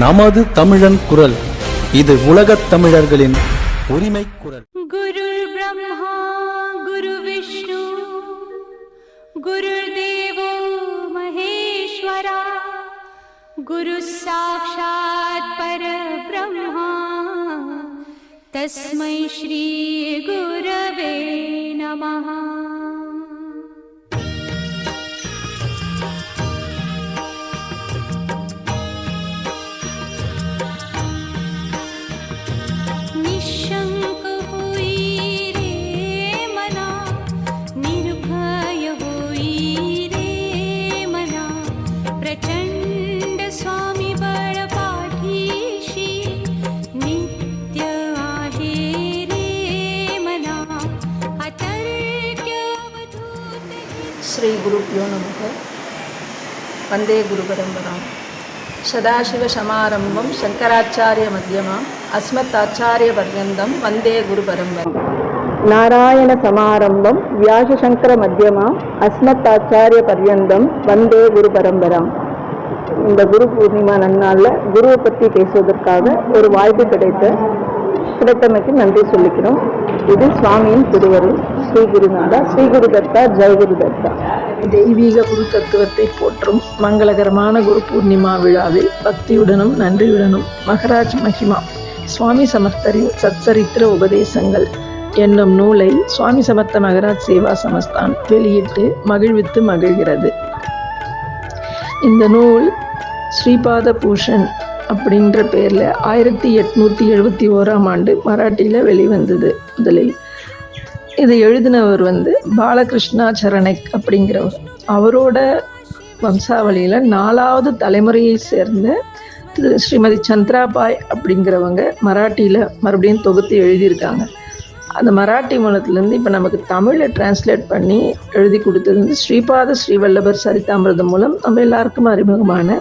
நமது தமிழன் குரல். இது உலகத் தமிழர்களின் உரிமை குரல். குரு பிரம்மா குரு விஷ்ணு குரு தேவோ மகேஸ்வரா குரு சாட்சாத் பர பிரம்மா தஸ்மை ஸ்ரீ குரவே நமஹா. श्रीगुरुभ्यो नमः वन्दे गुरुपरम्परां सदाशिवसमारम्भं शङ्कराचार्यमध्यमाम् अस्मदाचार्यपर्यन्तं वन्दे गुरुपरम्परां नारायणसमारम्भं व्यासशङ्करमध्यमाम् अस्मदाचार्यपर्यन्तं वन्दे गुरुपरम्पराम् இந்த குரு பூர்ணிமா நன்னாளில் குருவை பற்றி பேசுவதற்காக ஒரு வாய்ப்பு கிடைத்த கிடைத்தமைக்கு நன்றி சொல்லிக்கிறோம். இது சுவாமியின் திருவருள். ஸ்ரீ குருநாதா ஸ்ரீ குரு தத்தா ஜெய குரு தத்தா தெய்வீக குரு தத்துவத்தை போற்றும் மங்களகரமான குரு பூர்ணிமா விழாவில் பக்தியுடனும் நன்றியுடனும் மகராஜ் மகிமா சுவாமி சமர்த்தரின் சச்சரித்திர உபதேசங்கள் என்னும் நூலை சுவாமி சமர்த்த மகராஜ் சேவா சமஸ்தான் வெளியிட்டு மகிழ்வித்து மகிழ்கிறது. இந்த நூல் ஸ்ரீபாத பூஷன் அப்படின்ற பேரில் ஆயிரத்தி எட்நூற்றி எழுபத்தி ஓராம் ஆண்டு மராட்டியில் வெளிவந்தது முதலில். இது எழுதினவர் வந்து பாலகிருஷ்ணா சரணைக் அப்படிங்கிறவர். அவரோட வம்சாவளியில் நாலாவது தலைமுறையை சேர்ந்த ஸ்ரீமதி சந்திராபாய் அப்படிங்கிறவங்க மராட்டியில் மறுபடியும் தொகுத்து எழுதியிருக்காங்க. அந்த மராட்டி மூலத்துலேருந்து இப்போ நமக்கு தமிழை டிரான்ஸ்லேட் பண்ணி எழுதி கொடுத்தது வந்து ஸ்ரீபாத ஸ்ரீவல்லபர் சரிதாமிரதம் மூலம் நம்ம எல்லாருக்கும் அறிமுகமான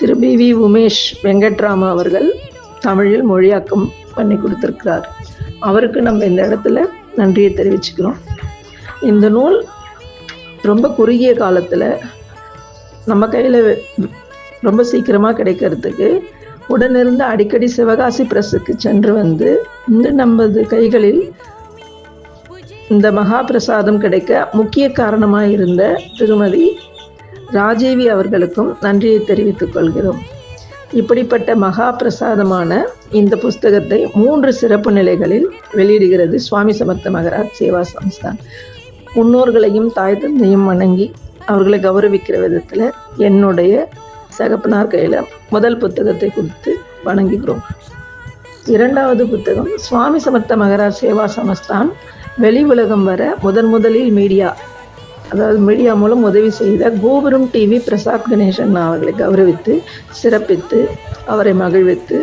திரு பி வி உமேஷ் வெங்கட்ராம அவர்கள் தமிழில் மொழியாக்கம் பண்ணி கொடுத்துருக்கிறார். அவருக்கு நம்ம இந்த இடத்துல நன்றியை தெரிவிச்சுக்கிறோம். இந்த நூல் ரொம்ப குறுகிய காலத்தில் நம்ம கையில் ரொம்ப சீக்கிரமாக கிடைக்கிறதுக்கு உடனிருந்து அடிக்கடி சிவகாசி பிரஸுக்கு சென்று வந்து இந்த நமது கைகளில் இந்த மகா பிரசாதம் கிடைக்க முக்கிய காரணமாக இருந்த திருமதி ராஜேவி அவர்களுக்கும் நன்றியை தெரிவித்துக் கொள்கிறோம். இப்படிப்பட்ட மகா பிரசாதமான இந்த புஸ்தகத்தை மூன்று சிறப்பு நிலைகளில் வெளியிடுகிறது சுவாமி சமர்த்த மகராஜ் சேவா சம்ஸ்தான். முன்னோர்களையும் தாய் தந்தையும் வணங்கி அவர்களை கௌரவிக்கிற விதத்தில் என்னுடைய சகப்பனார் கையில் முதல் புத்தகத்தை கொடுத்து வணங்குகிறோம். இரண்டாவது புத்தகம் சுவாமி சமர்த்த மகராஜ் சேவா சமஸ்தான் வெளி உலகம் வர முதன் முதலில் மீடியா. அதாவது மீடியா மூலம் உதவி செய்த கோபுரம் டிவி பிரசாத் கணேசன் அவர்களை கௌரவித்து சிறப்பித்து அவரை மகிழ்வித்து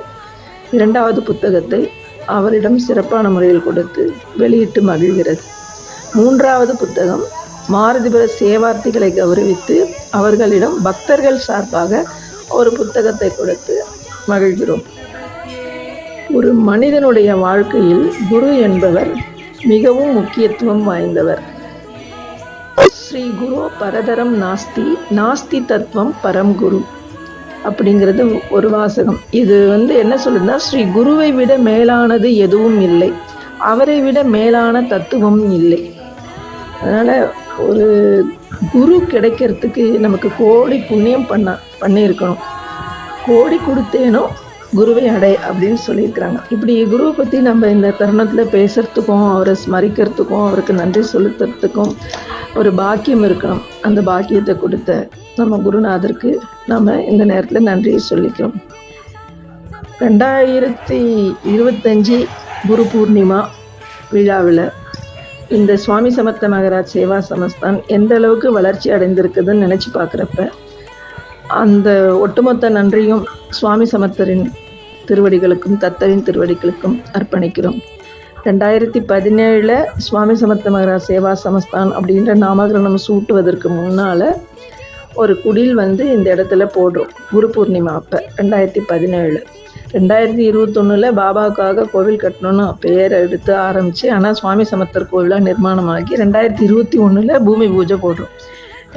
இரண்டாவது புத்தகத்தை அவரிடம் சிறப்பான முறையில் கொடுத்து வெளியிட்டு மகிழ்கிறது. மூன்றாவது புத்தகம் மாருதிபுர சேவார்த்திகளை கௌரவித்து அவர்களிடம் பக்தர்கள் சார்பாக ஒரு புத்தகத்தை கொடுத்து மகிழ்கிறோம். ஒரு மனிதனுடைய வாழ்க்கையில் குரு என்பவர் மிகவும் முக்கியத்துவம் வாய்ந்தவர். ஸ்ரீ குரு பரதரம் நாஸ்தி நாஸ்தி தத்துவம் பரம் குரு அப்படிங்கிறது ஒரு வாசகம். இது வந்து என்ன சொல்லுதுன்னா ஸ்ரீ குருவை விட மேலானது எதுவும் இல்லை. அவரை விட மேலான தத்துவம் இல்லை. அதனால் ஒரு குரு கிடைக்கிறதுக்கு நமக்கு கோடி புண்ணியம் பண்ண பண்ணியிருக்கணும். கோடி கொடுத்தேனோ குருவை அடை அப்படின்னு சொல்லியிருக்கிறாங்க. இப்படி குருவை பற்றி நம்ம இந்த தருணத்தில் பேசுகிறதுக்கும் அவரை ஸ்மரிக்கிறதுக்கும் அவருக்கு நன்றி செலுத்துறதுக்கும் ஒரு பாக்கியம் இருக்கணும். அந்த பாக்கியத்தை கொடுத்த நம்ம குருநாதருக்கு நம்ம இந்த நேரத்தில் நன்றியை சொல்லிக்கிறோம். ரெண்டாயிரத்தி இருபத்தஞ்சி குரு பூர்ணிமா விழாவில் இந்த சுவாமி சமர்த்த மகராஜ் சேவா சமஸ்தான் எந்த அளவுக்கு வளர்ச்சி அடைந்திருக்குதுன்னு நினச்சி பார்க்குறப்ப அந்த ஒட்டுமொத்த நன்றியும் சுவாமி சமர்த்தரின் திருவடிகளுக்கும் தத்தரின் திருவடிகளுக்கும் அர்ப்பணிக்கிறோம். ரெண்டாயிரத்தி பதினேழில் சுவாமி சமர்த்த மகராஜ் சேவா சமஸ்தான் அப்படின்ற நாமகரணம் சூட்டுவதற்கு முன்னால் ஒரு குடில் வந்து இந்த இடத்துல போடுறோம். குரு பூர்ணிமா அப்போ ரெண்டாயிரத்தி பதினேழு. ரெண்டாயிரத்தி இருபத்தொன்னில் பாபாவுக்காக கோவில் கட்டணும்னு பேரை எடுத்து ஆரம்பித்து ஆனால் சுவாமி சமர்த்தர் கோவிலாக நிர்மாணமாகி ரெண்டாயிரத்தி இருபத்தி ஒன்றில் பூமி பூஜை போடுறோம்.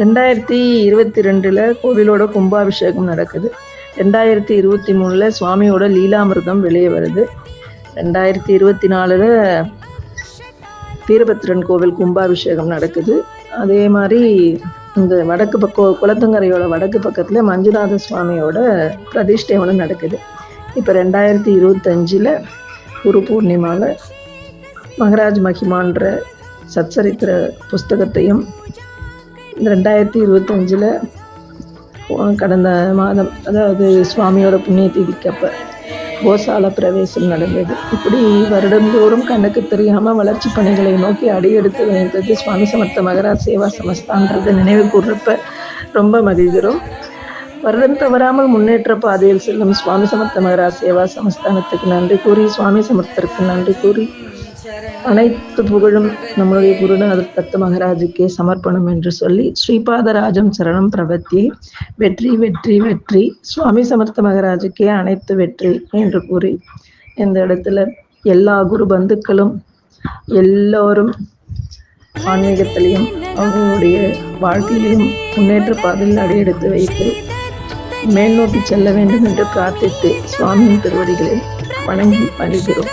ரெண்டாயிரத்தி இருபத்தி ரெண்டில் கோவிலோட கும்பாபிஷேகம் நடக்குது. ரெண்டாயிரத்தி இருபத்தி மூணில் சுவாமியோட லீலாமிர்தம் வெளியே வருது. ரெண்டாயிரத்தி இருபத்தி நாலில் வீரபத்ரன் கோவில் கும்பாபிஷேகம் நடக்குது. அதே மாதிரி இந்த வடக்கு பக்கம் குளத்தங்கரையோட வடக்கு பக்கத்தில் மஞ்சுநாத சுவாமியோட பிரதிஷ்டை ஒன்று நடக்குது. இப்போ ரெண்டாயிரத்தி இருபத்தஞ்சில் குரு பூர்ணிமாவில் மகராஜ் மகிமான்ற சச்சரித்திர புஸ்தகத்தையும் ரெண்டாயிரத்தி இருபத்தஞ்சில் கடந்த மாதம் அதாவது சுவாமியோட புண்ணிய திதிக்கப்ப கோசால பிரவேசம் நடந்தது. இப்படி வருடந்தோறும் கண்ணுக்கு தெரியாமல் வளர்ச்சி பணிகளை நோக்கி அடியெடுத்து வைத்தது சுவாமி சமர்த்த மகராஜ் சேவா சமஸ்தான்றதை நினைவு கூறுறப்ப ரொம்ப மகிழ்கிறோம். வருடம் தவறாமல் முன்னேற்ற பாதையில் செல்லும் சுவாமி சமர்த்த மகராஜ் சேவா சமஸ்தானத்துக்கு நன்றி கூறி சுவாமி சமர்த்தருக்கு நன்றி கூறி அனைத்து புகழும் நம்முடைய குருநாதர் தத்த மகராஜுக்கே சமர்ப்பணம் என்று சொல்லி ஸ்ரீபாதராஜம் சரணம் பிரபத்தி வெற்றி வெற்றி வெற்றி சுவாமி சமர்த்த மகராஜுக்கே அனைத்து வெற்றி என்று கூறி இந்த இடத்துல எல்லா குரு பந்துக்களும் எல்லோரும் ஆன்மீகத்திலையும் அவங்களுடைய வாழ்க்கையிலையும் முன்னேற்ற பாதையில் அடியெடுத்து வைத்து மேல் நோக்கி செல்ல வேண்டும் என்று பிரார்த்தித்து சுவாமியின் திருவடிகளில் வணங்கி அழிகிறோம்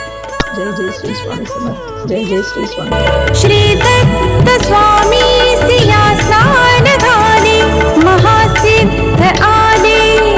ஜெய் ஜெய் ஸ்ரீ சுவாமி சமர் ஜெய் ஜெய் ஸ்ரீ சுவாமி. ஸ்ரீ தத்த சுவாமி சியாசானதானே மகாசித்த ஆனே.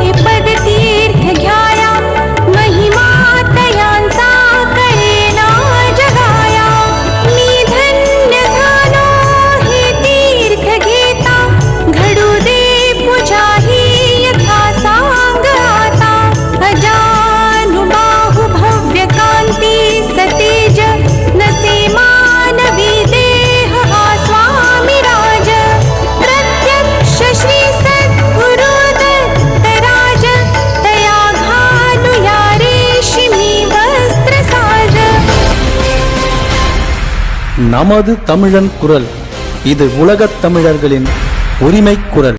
நமது தமிழன் குரல். இது உலகத் தமிழர்களின் உரிமை குரல்.